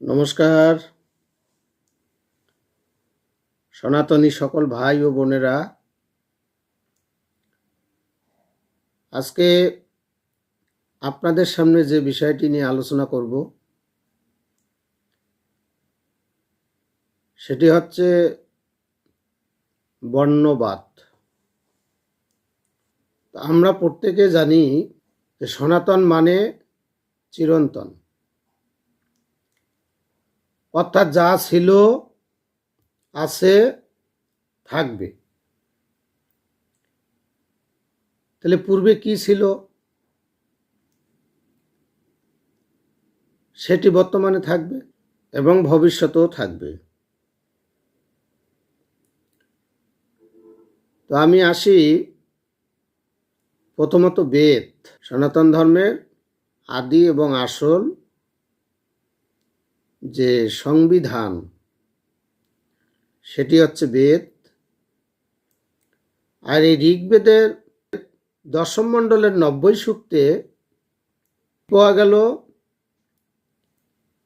নমস্কার। সনাতনী সকল ভাই ও বোনেরা, আজকে আপনাদের সামনে যে বিষয়টি নিয়ে আলোচনা করব, সেটি হচ্ছে বর্ণবাদ। আমরা প্রত্যেকে জানি যে সনাতন মানে চিরন্তন। অর্থাৎ যা ছিল, আছে, থাকবে। তাহলে পূর্বে কি ছিল? সেটি বর্তমানে থাকবে এবং ভবিষ্যতেও থাকবে। তো আমি আসি প্রথমত বেদ, সনাতন ধর্মের আদি এবং আসল যে সংবিধান, সেটি হচ্ছে বেদ। আর এই ঋগ্বেদের দশম মণ্ডলের নব্বই সূক্তে পাওয়া গেল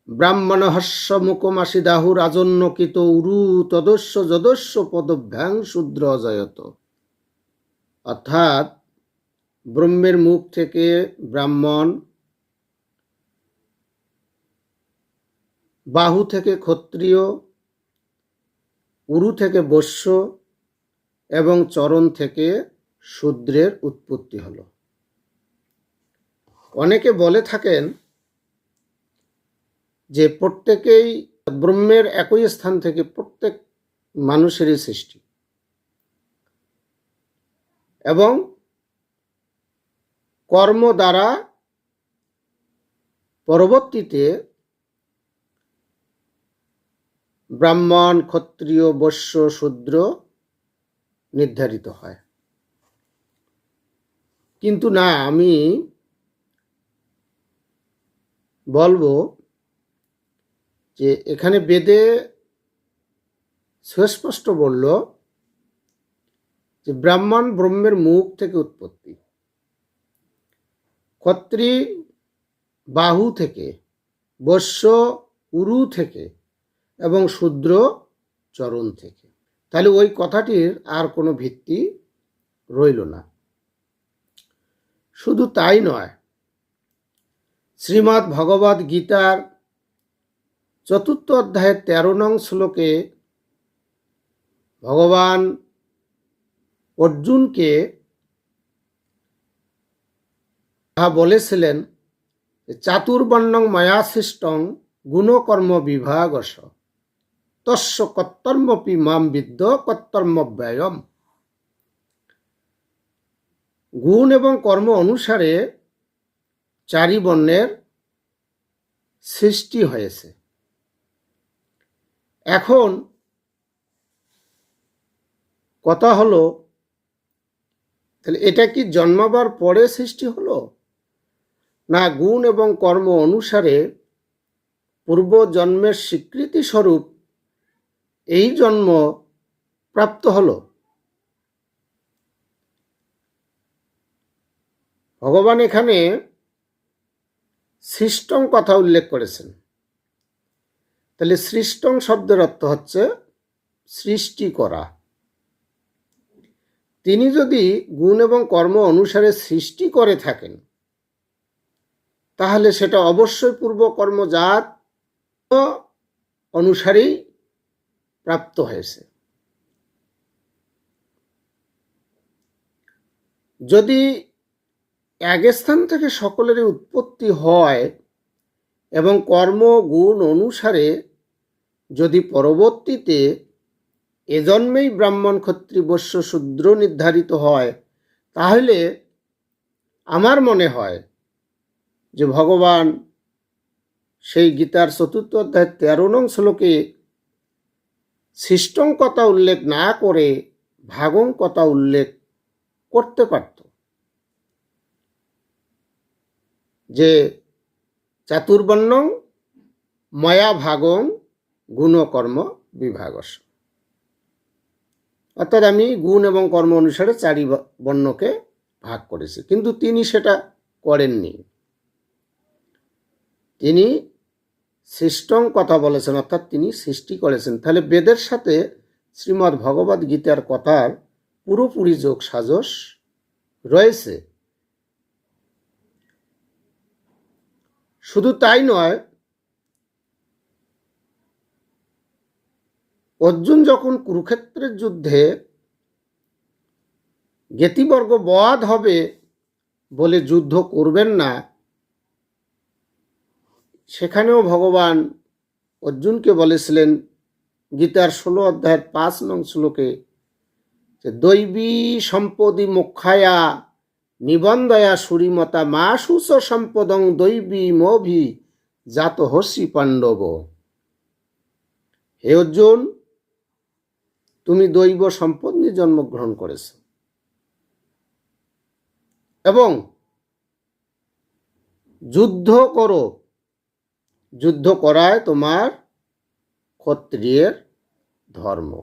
ব্রাহ্মণ হস্য মুখমাসি দাহু রাজন্যকিত উরু তদস্য যদস্য পদভ্যাং শূদ্র অজয়ত অর্থাৎ ব্রহ্মের মুখ থেকে ব্রাহ্মণ বাহু থেকে ক্ষত্রিয়, উরু থেকে বৈশ্য এবং চরণ থেকে শূদ্রের উৎপত্তি হলো। অনেকে বলে থাকেন যে প্রত্যেকেই ব্রহ্মের একই স্থান থেকে প্রত্যেক মানুষেরই সৃষ্টি এবং কর্ম দ্বারা পরবর্তীতে ব্রাহ্মণ, ক্ষত্রিয়, বৈশ্য, শূদ্র নির্ধারিত হয়। কিন্তু না, আমি বলব যে এখানে বেদে সুস্পষ্ট বলল যে ব্রাহ্মণ ব্রহ্মের মুখ থেকে উৎপত্তি। ক্ষত্রি বাহু থেকে, বৈশ্য উরু থেকে এবং শূদ্র চরণ থেকে। তাহলে ওই কথাটির আর কোনো ভিত্তি রইল না। শুধু তাই নয় শ্রীমৎ ভগবদ গীতার চতুর্থ অধ্যায়ের তেরো নং শ্লোকে ভগবান অর্জুনকে তাহা বলেছিলেন চাতুর্বর্ণং মায়াসিষ্টং গুণকর্ম বিভাগস তস্য কর্তর্মপি মাম বিদ্য কর্তর্ম ব্যয়ম গুণ এবং কর্ম অনুসারে চারি বর্ণের সৃষ্টি হয়েছে। এখন কথা হলো, তাহলে এটা কি জন্মাবার পরে সৃষ্টি হলো? না গুণ এবং কর্ম অনুসারে পূর্ব জন্মের স্বীকৃতি স্বরূপ এই জন্ম প্রাপ্ত হল। ভগবান এখানে সৃষ্টং কথা উল্লেখ করেছেন। তাহলে সৃষ্টং শব্দের অর্থ হচ্ছে সৃষ্টি করা। তিনি যদি গুণ এবং কর্ম অনুসারে সৃষ্টি করে থাকেন, তাহলে সেটা অবশ্যই পূর্বকর্মজাত অনুসারেই প্রাপ্ত হয়েছে। যদি এক স্থান থেকে সকলেরই উৎপত্তি হয় এবং কর্ম গুণ অনুসারে যদি পরবর্তীতে এজন্মেই ব্রাহ্মণ ক্ষত্রি বৈশ্য শূদ্র নির্ধারিত হয়, তাহলে আমার মনে হয় যে ভগবান সেই গীতার চতুর্থ অধ্যায় তেরো নং শ্লোকে সৃষ্টং কথা উল্লেখ না করে ভাগং কথা উল্লেখ করতে পারত। যে চাতুর্বর্ণং, ময়া ভাগং গুণকর্ম বিভাগস। অর্থাৎ আমি গুণ এবং কর্ম অনুসারে চারি বর্ণকে ভাগ করেছি। কিন্তু তিনি সেটা করেননি। তিনি সৃষ্টং কথা বলেছেন, অর্থাৎ তিনি সৃষ্টি করেছেন। তাহলে বেদের সাথে শ্রীমদ্ ভগবদ গীতার কথার পুরোপুরি যোগ সাজস রয়েছে। শুধু তাই নয়, অর্জুন যখন কুরুক্ষেত্রের যুদ্ধে জ্ঞাতিবর্গ বধ হবে বলে যুদ্ধ করবেন না সেখানেও ভগবান অর্জুনকে বলেছিলেন, গীতার ষোলো অধ্যায়ের পাঁচ নং শ্লোকে যে, দৈবী সম্পদি মুখায়া নিবন্ধয়া সুরিমতা মা সুস সম্পদং দৈবী মভি জাত হসি পাণ্ডব। হে অর্জুন, তুমি দৈব সম্পদ নিয়ে জন্মগ্রহণ করেছ। এবং যুদ্ধ করো যুদ্ধ করায় তোমার ক্ষত্রিয়ের ধর্ম।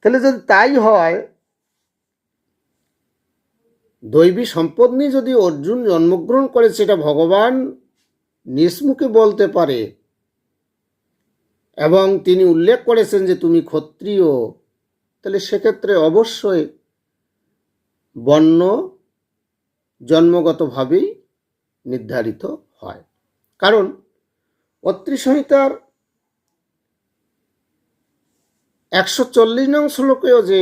তাহলে যদি তাই হয়, দৈবী সম্পদ নিয়ে যদি অর্জুন জন্মগ্রহণ করে, সেটা ভগবান নিসমুখে বলতে পারে এবং তিনি উল্লেখ করেছেন যে তুমি ক্ষত্রিয়, তাহলে সেক্ষেত্রে অবশ্যই বর্ণ জন্মগতভাবেই নির্ধারিত হয়। কারণ অত্রি সংহিতার একশো চল্লিশ নং শ্লোকেও যে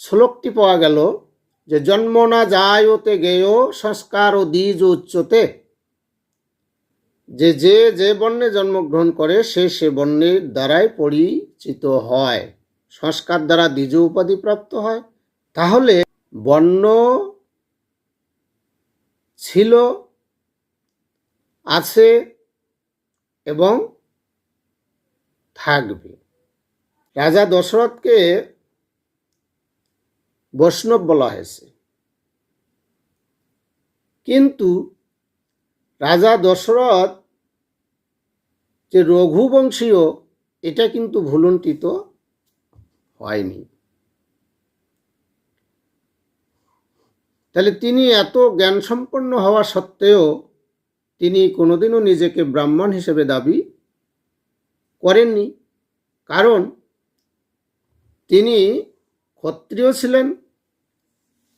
শ্লোকটি পাওয়া গেল যে জন্ম না যায় ওতে গেয়, সংস্কার ও দ্বিজ উচ্চতে। যে যে যে বর্ণে জন্মগ্রহণ করে, সে সে বর্ণের দ্বারাই পরিচিত হয়। সংস্কার দ্বারা দ্বিজ উপাধি প্রাপ্ত হয়। তাহলে বর্ণ ছিল আছে এবং থাকবে। রাজা দশরথকে বৈষ্ণব বলা হয়েছে। কিন্তু রাজা দশরথ যে রঘুবংশীয়, এটা কিন্তু ভুলুণ্ঠিত হয়নি। তাহলে তিনি এত জ্ঞান সম্পন্ন হওয়া সত্ত্বেও তিনি কোনোদিনও নিজেকে ব্রাহ্মণ হিসেবে দাবি করেননি। কারণ তিনি ক্ষত্রিয় ছিলেন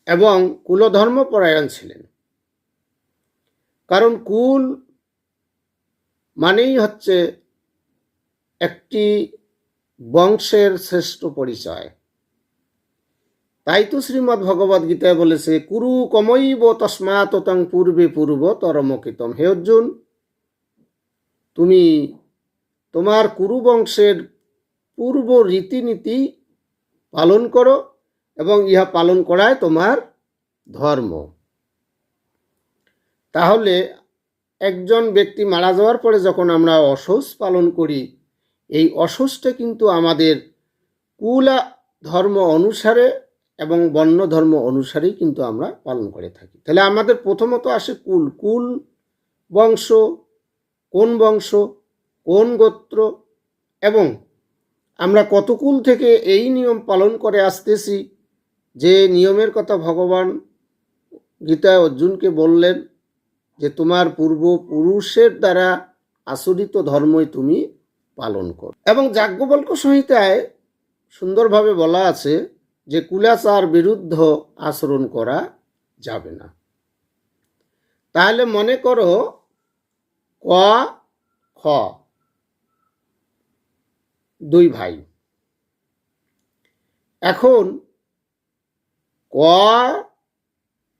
এবং কুলধর্মপরায়ণ ছিলেন। কারণ কুল মানেই হচ্ছে একটি বংশের শ্রেষ্ঠ পরিচয়। তাই তো শ্রীমৎ ভগবদ গীতায় বলেছে, কুরু কমৈব তস্মাত তং পূর্বে পূর্ব তরমকিতম। হে অর্জুন, তুমি তোমার কুরু বংশের পূর্ব রীতিনীতি পালন করো এবং ইহা পালন করায় তোমার ধর্ম। তাহলে একজন ব্যক্তি মারা যাওয়ার পরে যখন আমরা অসহস পালন করি, এই অসহসটা কিন্তু আমাদের কুলা ধর্ম অনুসারে এবং বর্ণ ধর্ম অনুসারেই কিন্তু আমরা পালন করে থাকি। তাহলে আমাদের প্রথমত আসে কুল। কুল বংশ, কোন বংশ, কোন গোত্র, এবং আমরা কত কুল থেকে এই নিয়ম পালন করে আসতেছি যে নিয়মের কথা ভগবান গীতায় অর্জুনকে বললেন যে, তোমার পূর্বপুরুষের দ্বারা আচরিত ধর্মই তুমি পালন করো। এবং যাজ্ঞবল্ক সংহিতায় সুন্দরভাবে বলা আছে যে কুলাচার বিরুদ্ধ আচরণ করা যাবে না। তাহলে মনে করো ক, খ, দুই ভাই। এখন ক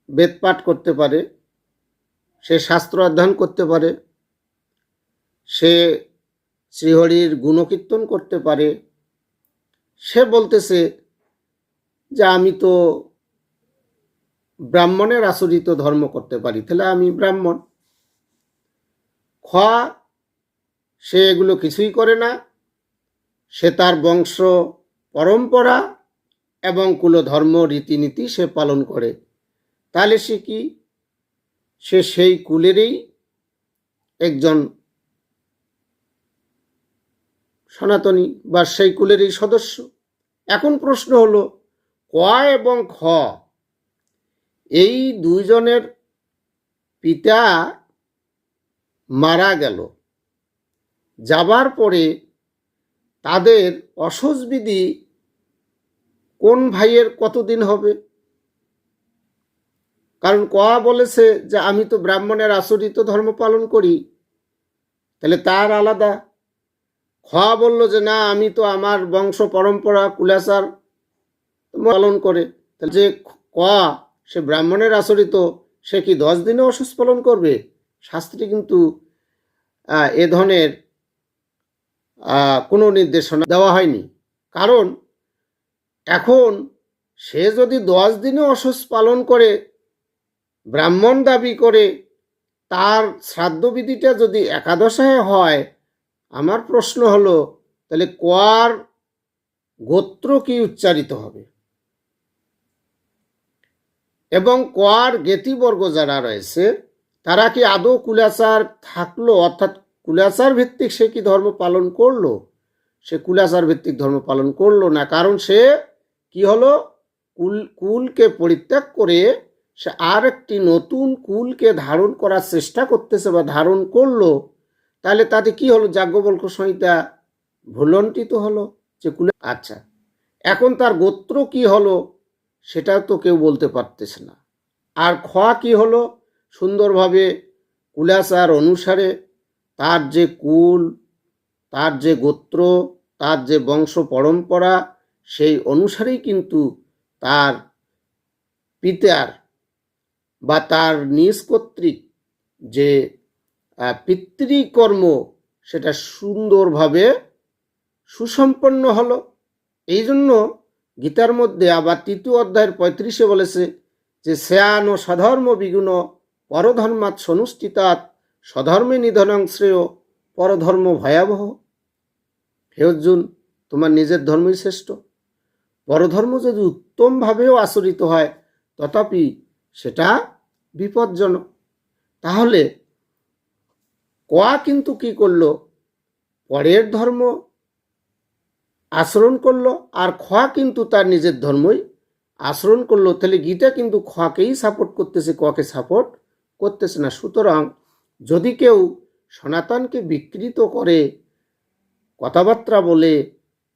বেদপাঠ করতে পারে, সে শাস্ত্র অধ্যয়ন করতে পারে, সে শ্রীহরির গুণকীর্তন করতে পারে, সে বলতেছে যে আমি তো ব্রাহ্মণের আচরিত ধর্ম করতে পারি, তাহলে আমি ব্রাহ্মণ। খ সে এগুলো কিছুই করে না। সে তার বংশ পরম্পরা এবং কুলধর্ম রীতিনীতি সে পালন করে। তাহলে সে কি? সে সেই কুলেরই একজন সনাতনী বা সেই কুলেরই সদস্য। এখন প্রশ্ন হলো ক এবং খ, এই দুইজনের পিতা মারা গেল। যাবার পরে তাদের অসহ্যবিধি কোন ভাইয়ের কতদিন হবে? কারণ কয়া বলেছে যে, আমি তো ব্রাহ্মণের আচরিত ধর্ম পালন করি, তাহলে তার আলাদা। খ বলল যে, না, আমি তো আমার বংশ পরম্পরা কুলাচার পালন করে, তাহলে যে কয়া সে ব্রাহ্মণের আচরিত, সে কি দশ দিনে অসুস্থ পালন করবে? শাস্ত্রে কিন্তু এ ধরনের কোনো নির্দেশনা দেওয়া হয়নি। কারণ, এখন সে যদি দশ দিনে অসুস্থ পালন করে, ব্রাহ্মণ দাবি করে, তার শ্রাদ্ধবিধিটা যদি একাদশায় হয়, আমার প্রশ্ন হলো, তাহলে কোয়ার গোত্র কি উচ্চারিত হবে? এবং কোয়ার জ্ঞাতিবর্গ যারা রয়েছে, তারা কি আদৌ কুলাচার থাকল? অর্থাৎ কুলাচার ভিত্তিক সে কি ধর্ম পালন করল? সে কুলাচার ভিত্তিক ধর্ম পালন করল না? কারণ সে কি হলো? কুল, কুলকে পরিত্যাগ করে সে আর একটি নতুন কুলকে ধারণ করার চেষ্টা করতেছে বা ধারণ করল। তাহলে তাতে কি হলো? যাজ্ঞবল্ক সংহিতা ভুলন্টিত হলো যে কুলে আচ্ছা এখন তার গোত্র কি হলো? সেটা তো কেউ বলতে পারতেছে না। আর খোয়া কি হলো? সুন্দরভাবে কুলাচার অনুসারে তার যে কুল, তার যে গোত্র, তার যে বংশ পরম্পরা, সেই অনুসারেই কিন্তু তার পিতার বা তার নিজ কর্তৃক যে পিতৃকর্ম সেটা সুন্দরভাবে সুসম্পন্ন হলো। এই জন্য গীতার মধ্যে আবার তৃতীয় অধ্যায়ের পঁয়ত্রিশে বলেছে যে শ্রেয়ান ও সধর্ম বিগুণ পরধর্মাৎ সনুষ্ঠিতাৎ স্বধর্মে নিধনং শ্রেয় পরধর্ম ভয়াবহ। হে অর্জুন, তোমার নিজের ধর্মই শ্রেষ্ঠ। পরধর্ম যদি উত্তমভাবেও আচরিত হয়, তথাপি সেটা বিপজ্জনক। তাহলে কোয়া কিন্তু কি করল? পরের ধর্ম আচরণ করল আর খোয়া কিন্তু তার নিজের ধর্মই। আচরণ করল, তাহলে গীতা কিন্তু খোয়াকেই সাপোর্ট করতেছে কোয়াকে সাপোর্ট করতেছে না। সুতরাং যদি কেউ সনাতনকে বিকৃত করে কথাবার্তা বলে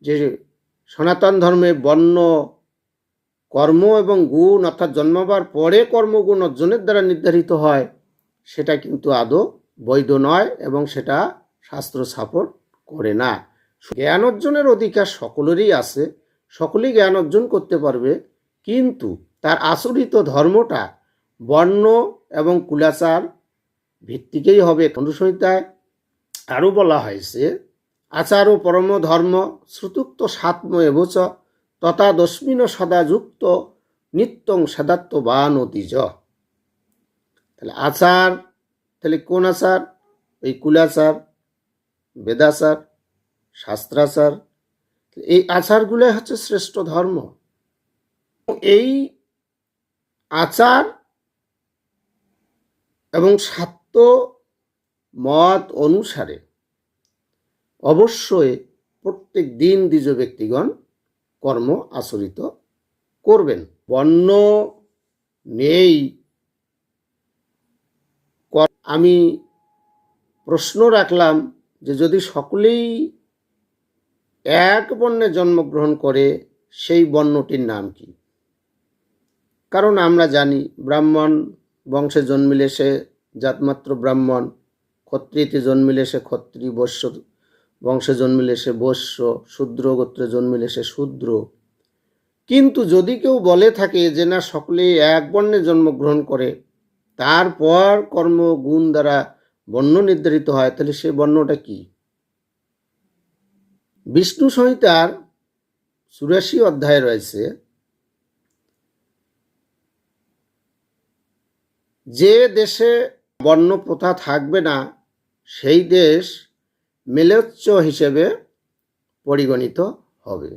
যে সনাতন ধর্মে বর্ণ, কর্ম এবং গুণ অর্থাৎ জন্মাবার পরে কর্মগুণ অর্জনের দ্বারা নির্ধারিত হয়, সেটা কিন্তু আদৌ বৈধ নয় এবং সেটা শাস্ত্র সাপোর্ট করে না। জ্ঞান অর্জনের অধিকার সকলেরই আছে, সকলেই জ্ঞান অর্জন করতে পারবে, কিন্তু তার আচরিত ধর্মটা বর্ণ এবং কুলাচার ভিত্তিকেই হবে। অনুসংহিতায় আরও বলা হয়েছে, আচার ও পরম ধর্ম শ্রুতুক্ত সাত্ম এবচ তথা দশমিন সদা যুক্ত নিত্যং সদাত্ম বা নতিজ তাহলে আচার, তাহলে কোন আচার? এই কুলাচার, বেদাচার শাস্ত্রাচার, এই আচারগুলোই হচ্ছে শ্রেষ্ঠ ধর্ম। এই আচার এবং সাত্য মত অনুসারে অবশ্যই প্রত্যেক দিন দ্বিজ ব্যক্তিগণ কর্ম আচরিত করবেন। বর্ণ নেই। আমি প্রশ্ন রাখলাম যে যদি সকলেই এক বর্ণে জন্মগ্রহণ করে সেই বর্ণটির নাম কি? কারণ আমরা জানি ব্রাহ্মণ বংশে জন্মিলে সে জাতমাত্র ব্রাহ্মণ, ক্ষত্রিয়তে জন্মিলে সে ক্ষত্রি বৈশ্য বংশে জন্মিলে সে বৈশ্য, শূদ্র গোত্রে জন্মিলে সে শূদ্র। কিন্তু যদি কেউ বলে থাকে যে না, সকলে এক বর্ণে জন্মগ্রহণ করে, তারপর কর্ম গুণ দ্বারা বর্ণ নির্ধারিত হয়, তাহলে সে বর্ণটা কি? বিষ্ণু সংহিতার চুরাশি অধ্যায় রয়েছে, যে দেশে বর্ণ প্রথা থাকবে না, সেই দেশ মেলোচ্চ হিসেবে পরিগণিত হবে।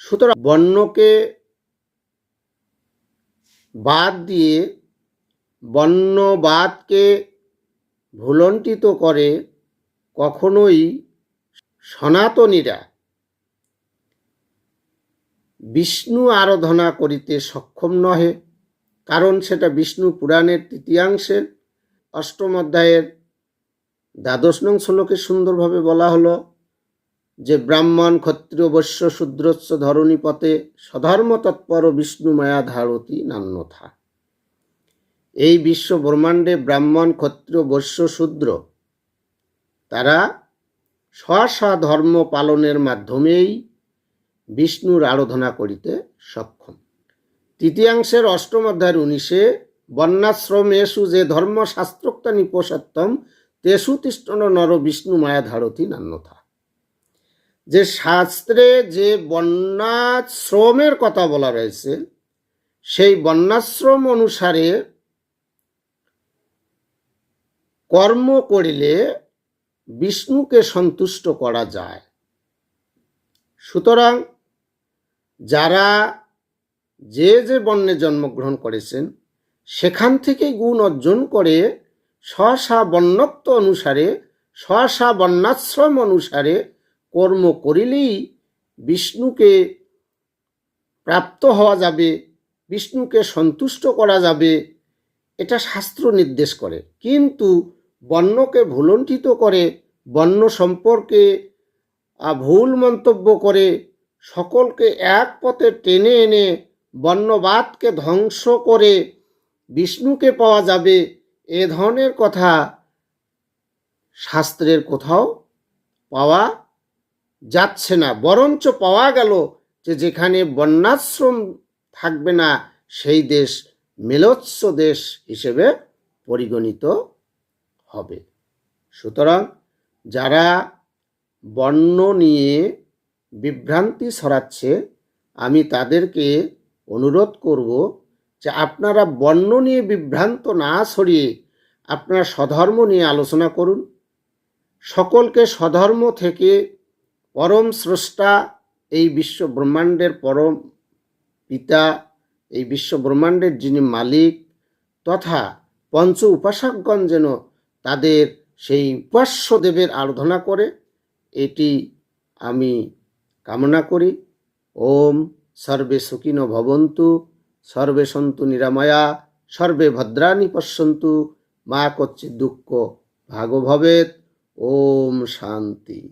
সুতরাং বর্ণকে বাদ দিয়ে বর্ণবাদকে ভুলণ্ঠিত করে কখনোই সনাতনীরা বিষ্ণু আরাধনা করিতে সক্ষম নহে, কারণ সেটা বিষ্ণু পুরাণের তৃতীয়াংশের অষ্টম অধ্যায়ের দ্বাদশ নং শ্লোকে সুন্দরভাবে বলা হলো যে ব্রাহ্মণ, ক্ষত্রিয়, বৈশ্য, শূদ্রস্য, ধরণী পথে স্বধর্ম তৎপর বিষ্ণু মায়া ধারতি নান্যথা। এই বিশ্ব ব্রহ্মাণ্ডে ব্রাহ্মণ, ক্ষত্রিয়, বৈশ্য, শূদ্র, তারা স্ব ধর্ম পালনের মাধ্যমেই বিষ্ণুর আরাধনা করিতে সক্ষম। তৃতীয়াংশের অষ্টম অধ্যায়ের উনিশে, বন্যাশ্রমেষু যে ধর্মশাস্ত্রোক্ত নিপসত্তম তেষু তিষ্ঠন নর বিষ্ণু মায়া ধারতি নান্যথা। যে শাস্ত্রে যে বন্যাশ্রমের কথা বলা রয়েছে, সেই বন্যাশ্রম অনুসারে কর্ম করিলে বিষ্ণুকে সন্তুষ্ট করা যায়। সুতরাং যারা যে যে বর্ণে জন্মগ্রহণ করেছেন, সেখান থেকে গুণ অর্জন করে স্বসা বর্ণত্ব অনুসারে, স্বসা বর্ণাশ্রম অনুসারে কর্ম করিলেই বিষ্ণুকে প্রাপ্ত হওয়া যাবে, বিষ্ণুকে সন্তুষ্ট করা যাবে, এটা শাস্ত্র নির্দেশ করে। কিন্তু বর্ণকে ভুলণ্ঠিত করে, বর্ণ সম্পর্কে ভুল মন্তব্য করে, সকলকে এক পথে টেনে এনে বর্ণবাদকে ধ্বংস করে বিষ্ণুকে পাওয়া যাবে, এ ধরনের কথা শাস্ত্রের কোথাও পাওয়া যাচ্ছে না। বরঞ্চ পাওয়া গেল যে যেখানে বন্যাশ্রম থাকবে না, সেই দেশ মেলোচ্ছ দেশ হিসেবে পরিগণিত হবে। সুতরাং যারা বর্ণ নিয়ে বিভ্রান্তি ছড়াচ্ছে, আমি তাদেরকে অনুরোধ করব যে আপনারা বর্ণ নিয়ে বিভ্রান্ত না ছড়িয়ে আপনারা স্বধর্ম নিয়ে আলোচনা করুন। সকলকে স্বধর্ম থেকে পরম স্রষ্টা এই বিশ্ব ব্রহ্মাণ্ডের পরম পিতা, এই বিশ্ব ব্রহ্মাণ্ডের যিনি মালিক, তথা পঞ্চ উপাসকগণ যেন তাদের সেই উপাস্য দেবের আরাধনা করে, এটি আমি কামনা করি। ওম সর্বে সুখিন ভবন্তু, সর্বে সন্তু নিরাময়া, সর্বে ভদ্রাণি পশ্যন্তু, মা কচ্ছি দুঃখ ভাগভবেত ওম শান্তি।